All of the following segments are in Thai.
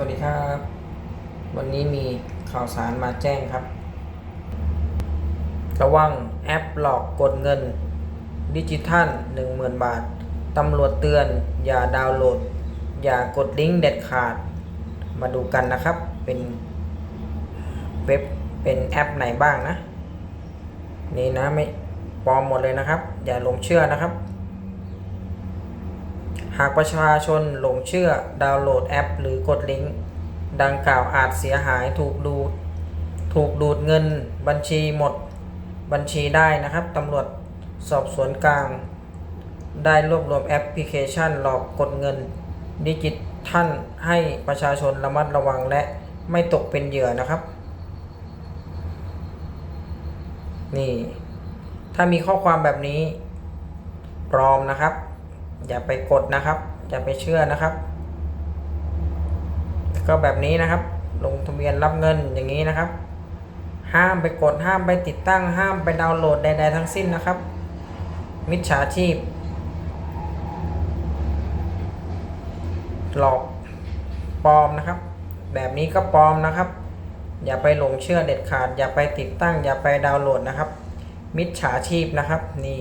วัสดีครับ วันนี้มีข่าวสารมาแจ้งครับ ระวังแอปหลอกกดเงิน ดิจิทัล 10,000 บาท ตำรวจเตือน อย่าดาวน์โหลด อย่ากดลิงก์เด็ดขาด มาดูกันนะครับ เป็นเว็บเป็นแอปไหนบ้างนะ นี่นะไม่ปลอมหมดเลยนะครับ อย่าหลงเชื่อนะครับ หากประชาชนหลงเชื่อดาวน์โหลดแอป หรือกดลิงก์ดังกล่าวอาจเสียหายถูกดูดถูกดูดเงินบัญชีหมดบัญชีได้นะครับตำรวจสอบสวนกลาง ได้รวบรวมแอปพลิเคชันหลอกกดเงิน ดิจิทัลให้ประชาชนระมัดระวังและไม่ตกเป็นเหยื่อนะครับ นี่ ถ้ามีข้อความแบบนี้ปลอมนะครับ อย่าไปกดนะครับ อย่าไปเชื่อนะครับ ก็แบบนี้นะครับ ลงทะเบียนรับเงินอย่างนี้นะครับ ห้ามไปกดห้ามไปติดตั้ง ห้ามไปดาวน์โหลดใด ๆ ทั้งสิ้นนะครับ มิจฉาชีพ หลอกปลอมนะครับ แบบนี้ก็ปลอมนะครับ อย่าไปหลงเชื่อเด็ดขาด อย่าไปติดตั้ง อย่าไปดาวน์โหลดนะครับ มิจฉาชีพนะครับนี่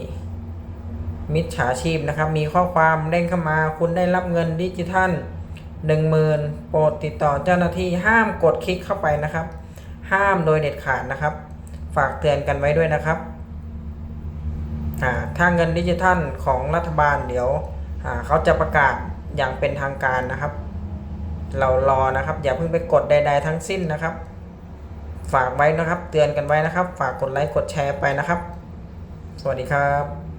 มิจฉาชีพนะครับ มีข้อความเด้งเข้ามา คุณได้รับเงินดิจิทัลหนึ่งหมื่นโปรดติดต่อเจ้าหน้าที่ห้ามกดคลิกเข้าไปนะครับ ห้ามโดยเด็ดขาดนะครับ ฝากเตือนกันไว้ด้วยนะครับถ้าเงินดิจิทัลของรัฐบาลเดี๋ยวเขาจะประกาศอย่างเป็นทางการนะครับ เรารอนะครับ อย่าเพิ่งไปกดใด ๆ ทั้งสิ้นนะครับ ฝากไว้นะครับ เตือนกันไว้นะครับ ฝากกดไลค์กดแชร์ไปนะครับ สวัสดีครับ